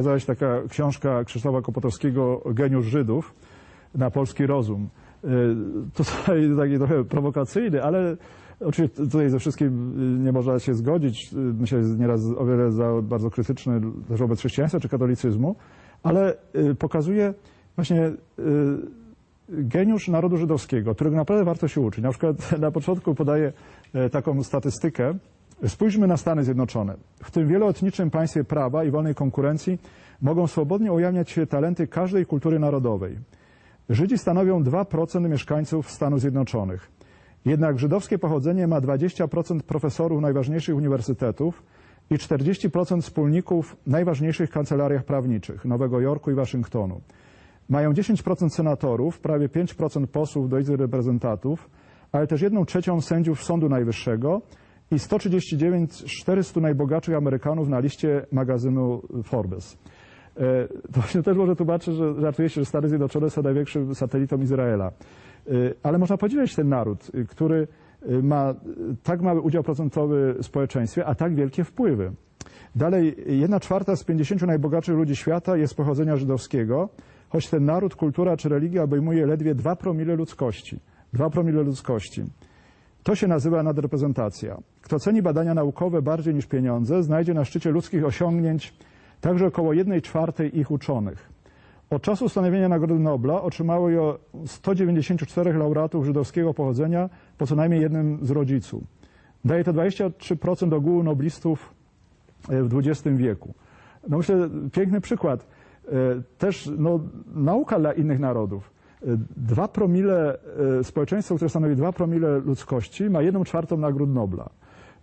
Ukazała się taka książka Krzysztofa Kopotowskiego Geniusz Żydów na polski rozum. Y, Tutaj taki trochę prowokacyjny, ale oczywiście tutaj ze wszystkim y, nie można się zgodzić. Y, Myślę, że nieraz o wiele za bardzo krytyczny też wobec chrześcijaństwa czy katolicyzmu, ale pokazuje właśnie geniusz narodu żydowskiego, którego naprawdę warto się uczyć. Na przykład na początku podaję e, taką statystykę. Spójrzmy na Stany Zjednoczone. W tym wieloetnicznym państwie prawa i wolnej konkurencji mogą swobodnie ujawniać się talenty każdej kultury narodowej. Żydzi stanowią 2% mieszkańców Stanów Zjednoczonych. Jednak żydowskie pochodzenie ma 20% profesorów najważniejszych uniwersytetów i 40% wspólników w najważniejszych kancelariach prawniczych Nowego Jorku i Waszyngtonu. Mają 10% senatorów, prawie 5% posłów do Izby Reprezentantów, ale też 1 trzecią sędziów Sądu Najwyższego i 139 z 400 najbogatszych Amerykanów na liście magazynu Forbes. E, To właśnie też może tłumaczy, że żartuje się, że Stany Zjednoczone są największym satelitą Izraela. E, Ale można podzielić ten naród, y, który ma tak mały udział procentowy w społeczeństwie, a tak wielkie wpływy. Dalej, jedna czwarta z 50 najbogatszych ludzi świata jest pochodzenia żydowskiego, choć ten naród, kultura czy religia obejmuje ledwie 2 promile ludzkości. 2 promile ludzkości. To się nazywa nadreprezentacja. Kto ceni badania naukowe bardziej niż pieniądze, znajdzie na szczycie ludzkich osiągnięć także około 1 czwartej ich uczonych. Od czasu ustanowienia Nagrody Nobla otrzymało ją 194 laureatów żydowskiego pochodzenia po co najmniej jednym z rodziców. Daje to 23% ogółu noblistów e, w XX wieku. No myślę, piękny przykład. E, Też no, nauka dla innych narodów. Dwa promile, e, społeczeństwo, które stanowi dwa promile ludzkości ma jedną czwartą nagród Nobla.